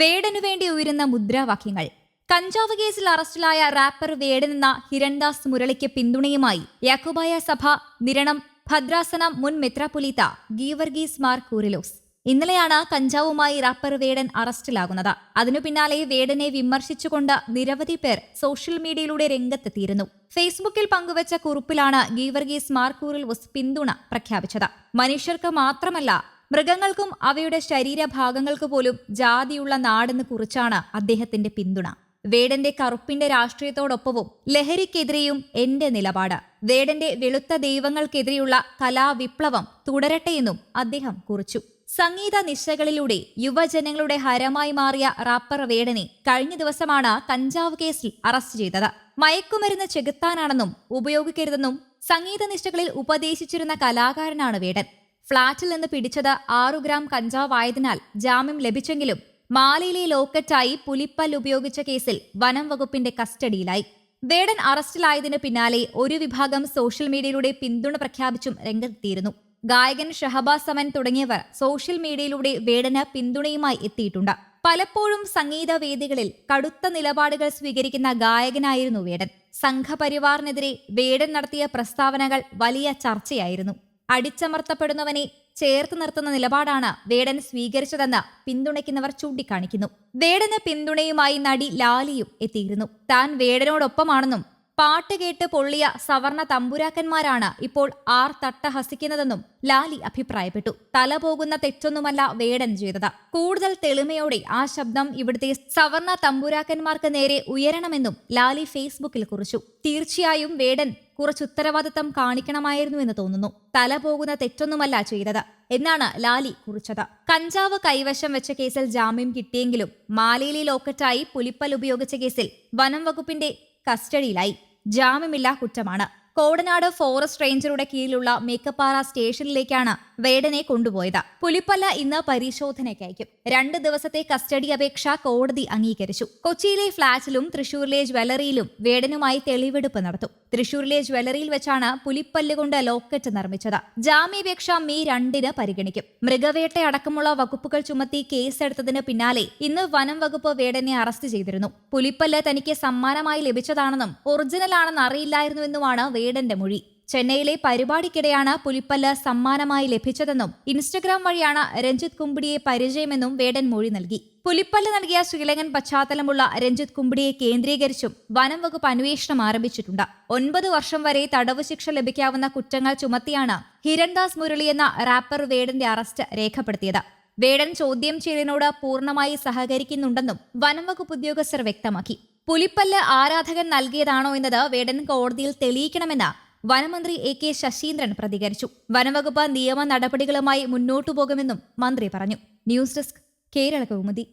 വേടനു വേണ്ടി ഉയരുന്ന മുദ്രാവാക്യങ്ങൾ. കഞ്ചാവ് കേസിൽ അറസ്റ്റിലായ റാപ്പർ വേടൻ എന്ന ഹിരൺദാസ് മുരളിക്ക് പിന്തുണയുമായി യാക്കോബായ സഭ നിരണം ഭദ്രാസനം മുൻ മെത്രാപൊലീത്ത ഗീവർഗീസ് മാർ കൂറിലോസ്. ഇന്നലെയാണ് കഞ്ചാവുമായി റാപ്പർ വേടൻ അറസ്റ്റിലാകുന്നത്. അതിനു പിന്നാലെ വേടനെ വിമർശിച്ചുകൊണ്ട് നിരവധി പേർ സോഷ്യൽ മീഡിയയിലൂടെ രംഗത്തെത്തിയിരുന്നു. ഫേസ്ബുക്കിൽ പങ്കുവച്ച കുറിപ്പിലാണ് ഗീവർഗീസ് മാർക്കൂറിൽ പിന്തുണ പ്രഖ്യാപിച്ചത്. മനുഷ്യർക്ക് മാത്രമല്ല മൃഗങ്ങൾക്കും അവയുടെ ശരീരഭാഗങ്ങൾക്ക് പോലും ജാതിയുള്ള നാടെന്ന് കുറിച്ചാണ് അദ്ദേഹത്തിന്റെ പിന്തുണ. വേടന്റെ കറുപ്പിന്റെ രാഷ്ട്രീയത്തോടൊപ്പവും ലഹരിക്കെതിരെയും എന്റെ നിലപാട്. വേടന്റെ വെളുത്ത ദൈവങ്ങൾക്കെതിരെയുള്ള കലാവിപ്ലവം തുടരട്ടെയെന്നും അദ്ദേഹം കുറിച്ചു. സംഗീത നിശകളിലൂടെ യുവജനങ്ങളുടെ ഹരമായി മാറിയ റാപ്പർ വേടനെ കഴിഞ്ഞ ദിവസമാണ് കഞ്ചാവ് കേസിൽ അറസ്റ്റ് ചെയ്തത്. മയക്കുമരുന്ന് ചെകുത്താനാണെന്നും ഉപയോഗിക്കരുതെന്നും സംഗീത നിശകളിൽ ഉപദേശിച്ചിരുന്ന കലാകാരനാണ് വേടൻ. ഫ്ളാറ്റിൽ നിന്ന് പിടിച്ചത് ആറു ഗ്രാം കഞ്ചാവായതിനാൽ ജാമ്യം ലഭിച്ചെങ്കിലും മാലയിലെ ലോക്കറ്റായി പുലിപ്പൽ ഉപയോഗിച്ച കേസിൽ വനം വകുപ്പിന്റെ കസ്റ്റഡിയിലായി. വേടൻ അറസ്റ്റിലായതിന് പിന്നാലെ ഒരു വിഭാഗം സോഷ്യൽ മീഡിയയിലൂടെ പിന്തുണ പ്രഖ്യാപിച്ചും രംഗത്തെത്തിയിരുന്നു. ഗായകൻ ഷഹബാസ് സമൻ തുടങ്ങിയവർ സോഷ്യൽ മീഡിയയിലൂടെ വേടന് പിന്തുണയുമായി എത്തിയിട്ടുണ്ട്. പലപ്പോഴും സംഗീത വേദികളിൽ കടുത്ത നിലപാടുകൾ സ്വീകരിക്കുന്ന ഗായകനായിരുന്നു വേടൻ. സംഘപരിവാറിനെതിരെ വേടൻ നടത്തിയ പ്രസ്താവനകൾ വലിയ ചർച്ചയായിരുന്നു. അടിച്ചമർത്തപ്പെടുന്നവനെ ചേർത്ത് നിർത്തുന്ന നിലപാടാണ് വേടൻ സ്വീകരിച്ചതെന്ന് പിന്തുണയ്ക്കുന്നവർ ചൂണ്ടിക്കാണിക്കുന്നു. വേടന് പിന്തുണയുമായി നടി ലാലിയും എത്തിയിരുന്നു. താൻ വേടനോടൊപ്പമാണെന്നും പാട്ട് കേട്ട് പൊള്ളിയ സവർണ തമ്പുരാക്കന്മാരാണ് ഇപ്പോൾ ആർ തട്ട തട്ടഹസിക്കുന്നതെന്നും ലാലി അഭിപ്രായപ്പെട്ടു. തല പോകുന്ന തെറ്റൊന്നുമല്ല വേടൻ ചെയ്തത്. കൂടുതൽ തെളിമയോടെ ആ ശബ്ദം ഇവിടുത്തെ സവർണ തമ്പുരാക്കന്മാർക്ക് നേരെ ഉയരണമെന്നും ലാലി ഫേസ്ബുക്കിൽ കുറിച്ചു. തീർച്ചയായും വേടൻ കുറച്ച് ഉത്തരവാദിത്തം കാണിക്കണമായിരുന്നു എന്ന് തോന്നുന്നു. തല പോകുന്ന തെറ്റൊന്നുമല്ല ചെയ്തത് എന്നാണ് ലാലി കുറിച്ചത്. കഞ്ചാവ് കൈവശം വെച്ച കേസിൽ ജാമ്യം കിട്ടിയെങ്കിലും മാലയിലെ ലോക്കറ്റായി പുലിപ്പൽ ഉപയോഗിച്ച കേസിൽ വനം വകുപ്പിന്റെ കസ്റ്റഡിയിലായി. ജാമ്യമില്ലാ കുറ്റമാണ്. കോടനാട് ഫോറസ്റ്റ് റേഞ്ചറുടെ കീഴിലുള്ള മേക്കപ്പാറ സ്റ്റേഷനിലേക്കാണ് വേടനെ കൊണ്ടുപോയത്. പുലിപ്പല്ല ഇന്ന് പരിശോധനയ്ക്ക് അയക്കും രണ്ട് ദിവസത്തെ കസ്റ്റഡി അപേക്ഷ കോടതി അംഗീകരിച്ചു. കൊച്ചിയിലെ ഫ്ളാറ്റിലും തൃശൂരിലെ ജ്വല്ലറിയിലും വേടനുമായി തെളിവെടുപ്പ് നടത്തും. തൃശൂരിലെ ജ്വല്ലറിയിൽ വെച്ചാണ് പുലിപ്പല്ലുകൊണ്ട് ലോക്കറ്റ് നിർമ്മിച്ചത്. ജാമ്യാപേക്ഷ മെയ് രണ്ടിന് പരിഗണിക്കും. മൃഗവേട്ട അടക്കമുള്ള വകുപ്പുകൾ ചുമത്തി കേസെടുത്തതിന് പിന്നാലെ ഇന്ന് വനം വകുപ്പ് വേടനെ അറസ്റ്റ് ചെയ്തിരുന്നു. പുലിപ്പല്ല് തനിക്ക് സമ്മാനമായി ലഭിച്ചതാണെന്നും ഒറിജിനൽ ആണെന്ന് അറിയില്ലായിരുന്നുവെന്നുമാണ് വേടന്റെ മൊഴി. ചെന്നൈയിലെ പരിപാടിക്കിടെയാണ് പുലിപ്പല്ല് സമ്മാനമായി ലഭിച്ചതെന്നും ഇൻസ്റ്റഗ്രാം വഴിയാണ് രഞ്ജിത്ത് കുമ്പിടിയെ പരിചയമെന്നും വേടൻ മൊഴി നൽകി. പുലിപ്പല്ല് നൽകിയ ശ്രീലങ്കൻ പശ്ചാത്തലമുള്ള രഞ്ജിത്ത് കുമ്പിടിയെ കേന്ദ്രീകരിച്ചും വനം വകുപ്പ് അന്വേഷണം ആരംഭിച്ചിട്ടുണ്ട്. ഒൻപത് വർഷം വരെ തടവ് ശിക്ഷ ലഭിക്കാവുന്ന കുറ്റങ്ങൾ ചുമത്തിയാണ് ഹിരൺദാസ് മുരളി എന്ന റാപ്പർ വേടന്റെ അറസ്റ്റ് രേഖപ്പെടുത്തിയത്. വേടൻ ചോദ്യം ചെയ്യലിനോട് പൂർണമായി സഹകരിക്കുന്നുണ്ടെന്നും വനംവകുപ്പ് ഉദ്യോഗസ്ഥർ വ്യക്തമാക്കി. പുലിപ്പല്ല് ആരാധകൻ നൽകിയതാണോ എന്നത് വേടൻ കോടതിയിൽ തെളിയിക്കണമെന്ന് വനമന്ത്രി എ കെ ശശീന്ദ്രൻ പ്രതികരിച്ചു. വനവകുപ്പ് നിയമ നടപടികളുമായി മുന്നോട്ടു പോകുമെന്നും മന്ത്രി പറഞ്ഞു. News desk Kerala Kaumudi.